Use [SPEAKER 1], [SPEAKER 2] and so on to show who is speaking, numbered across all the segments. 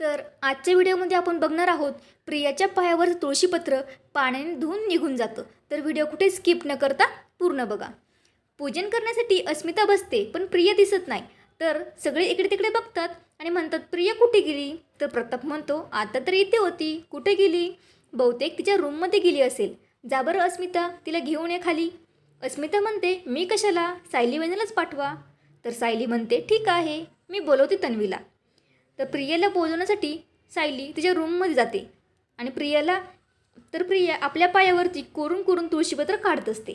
[SPEAKER 1] तर आजच्या व्हिडिओमध्ये आपण बघणार आहोत प्रियाच्या पायावर तुळशीपत्र पाण्याने धुवून निघून जातं. तर व्हिडिओ कुठे स्किप न करता पूर्ण बघा. पूजन करण्यासाठी अस्मिता बसते पण प्रिया दिसत नाही. तर सगळे इकडे तिकडे बघतात आणि म्हणतात प्रिया कुठे गेली? तर प्रताप म्हणतो आता तर इथे होती. कुठे गेली? बहुतेक तिच्या रूममध्ये गेली असेल. जा बरं अस्मिता तिला घेऊन ये खाली. अस्मिता म्हणते मी कशाला? सायली वहिनीलाच पाठवा. तर सायली म्हणते ठीक आहे. मी बोलवते तन्वीला. तर प्रियाला बोलवण्यासाठी सायली तिच्या रूममध्ये जाते. आणि प्रियाला तर प्रिया आपल्या पायावरती कोरून कोरून तुळशीपत्र काढत असते.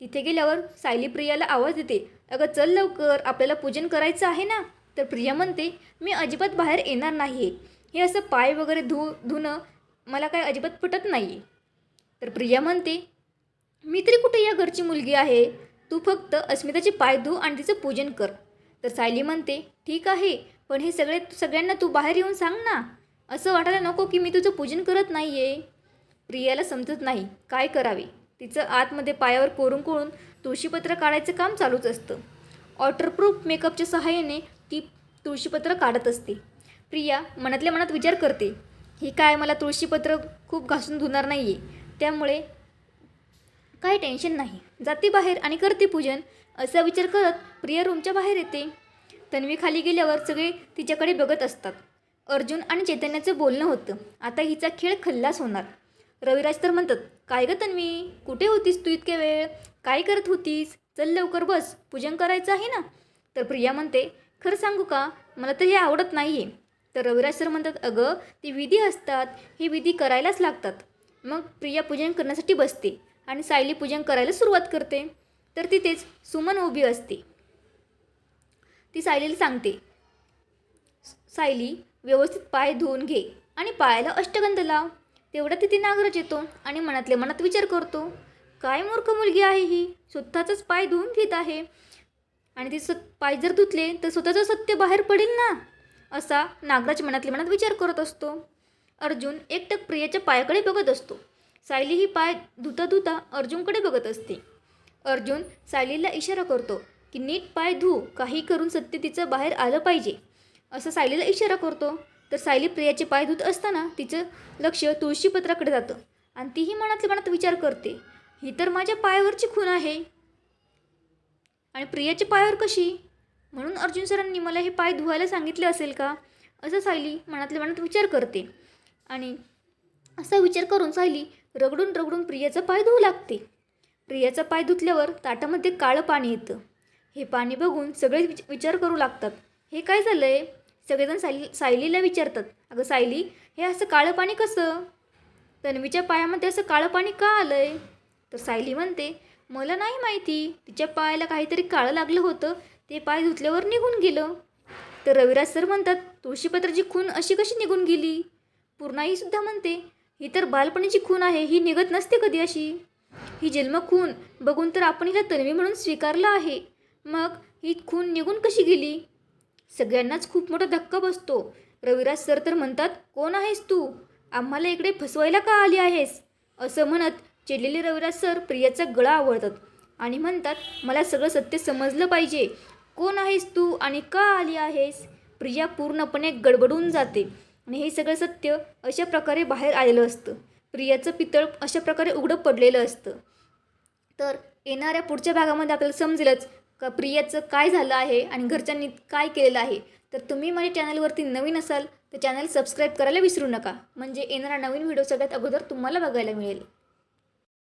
[SPEAKER 1] तिथे गेल्यावर सायली प्रियाला आवाज देते अगं चल लवकर आपल्याला पूजन करायचं आहे ना? तर प्रिया म्हणते मी अजिबात बाहेर येणार नाही आहे हे असं पाय वगैरे धु धुणं मला काय अजिबात पटत नाही आहे तर प्रिया म्हणते मी तरी कुठे या घरची मुलगी आहे? तू फक्त अस्मिताचे पाय धु आणि तिचं पूजन कर. तर सायली म्हणते ठीक आहे. पण हे सगळे सगळ्यांना तू बाहेर येऊन सांग ना. असं वाटायला नको की मी तुझं पूजन करत नाही आहे प्रियाला समजत नाही काय करावे. तिचं आतमध्ये पायावर कोरून कोरून तुळशीपत्र काढायचं काम चालूच असतं. वॉटरप्रूफ मेकअपच्या सहाय्याने ती तुळशीपत्र काढत असते. प्रिया मनातल्या मनात विचार करते ही काय मला तुळशीपत्र खूप घासून धुणार नाही आहे त्यामुळे काही टेन्शन नाही. जाते बाहेर आणि करते पूजन. असा विचार करत प्रिया रूमच्या बाहेर येते. तन्वी खाली गेल्यावर सगळे तिच्याकडे बघत असतात. अर्जुन आणि चैतन्याचं बोलणं होतं. आता हिचा खेळ खल्लास होणार. रविराज तर म्हणतात काय गं तन्वी? कुठे होतीस तू इतक्या वेळ? काय करत होतीस? चल लवकर बस. पूजन करायचं आहे ना? तर प्रिया म्हणते खरं सांगू का? मला तर हे आवडत नाही आहे तर रविराज सर म्हणतात अगं ती विधी असतात ही विधी करायलाच लागतात. मग प्रिया पूजन करण्यासाठी बसते आणि सायली पूजन करायला सुरुवात करते. तर तिथेच सुमन उभी असते. ती सायलीला सांगते. सायली व्यवस्थित पाय धुवून घे आणि पायाला अष्टगंध लाव. तेवढ्या तिथे नागराज येतो आणि मनातल्या मनात विचार करतो. काय मूर्ख मुलगी आहे ही? स्वतःचाच पाय धुवून घेत आहे. आणि ती सत पाय जर धुतले तर स्वतःचं सत्य बाहेर पडेल ना? असा नागराज मनातल्या मनात विचार करत असतो. अर्जुन एकटक प्रियाच्या पायाकडे बघत असतो. सायली ही पाय धुता धुता अर्जुनकडे बघत असते. अर्जुन सायलीला इशारा करतो. की नीट पाय धू काही करून सत्य तिचं बाहेर आलं पाहिजे. असं सायलीला इशारा करतो. तर सायली प्रियाचे पाय धुत असताना तिचं लक्ष तुळशीपत्राकडे जातं. आणि तीही मनातल्या मनात विचार करते. ही तर माझ्या पायावरची खून आहे. आणि प्रियाच्या पायावर कशी? म्हणून अर्जुन सरांनी मला हे पाय धुवायला सांगितले असेल का? असं सायली मनातल्या मनात विचार करते. आणि असा विचार करून सायली रगडून रगडून प्रियाचा पाय धुवू लागते. प्रियाचा पाय धुतल्यावर ताटामध्ये काळं पाणी येतं. हे पाणी बघून सगळे विच विचार करू लागतात. हे काय झालं आहे सगळेजण सायली सायलीला विचारतात. अगं सायली हे असं काळं पाणी कसं? तन्वीच्या पायामध्ये असं काळं पाणी का आलं आहे तर सायली म्हणते मला नाही माहिती. तिच्या पायाला काहीतरी काळं लागलं होतं. ते पाय धुतल्यावर निघून गेलं. तर रविराज सर म्हणतात तुळशीपत्राची खून अशी कशी निघून गेली? पूर्णाई सुद्धा म्हणते ही तर बालपणीची खून आहे. ही निघत नसते कधी अशी. ही जन्म खून बघून तर आपण हिला तन्वी म्हणून स्वीकारलं आहे. मग ही खून निघून कशी गेली? सगळ्यांनाच खूप मोठा धक्का बसतो. रविराज सर तर म्हणतात कोण आहेस तू? आम्हाला इकडे फसवायला का आली आहेस? असं म्हणत चिडलेले रविराज सर प्रियाचा गळा आवडतात आणि म्हणतात मला सगळं सत्य समजलं पाहिजे. कोण आहेस तू आणि का आली आहेस? प्रिया पूर्णपणे गडबडून जाते आणि हे सगळं सत्य अशा प्रकारे बाहेर आलेलं असतं. प्रियाचं पितळ अशा प्रकारे उघडं पडलेलं असतं. तर येणाऱ्या पुढच्या भागामध्ये आपल्याला समजेलच का प्रियाचं काय झालं आहे आणि घरच्यांनी काय केलेलं आहे? तर तुम्ही माझ्या चॅनलवरती नवीन असाल तर चॅनल सबस्क्राईब करायला विसरू नका. म्हणजे येणारा नवीन व्हिडिओ सगळ्यात अगोदर तुम्हाला बघायला मिळेल.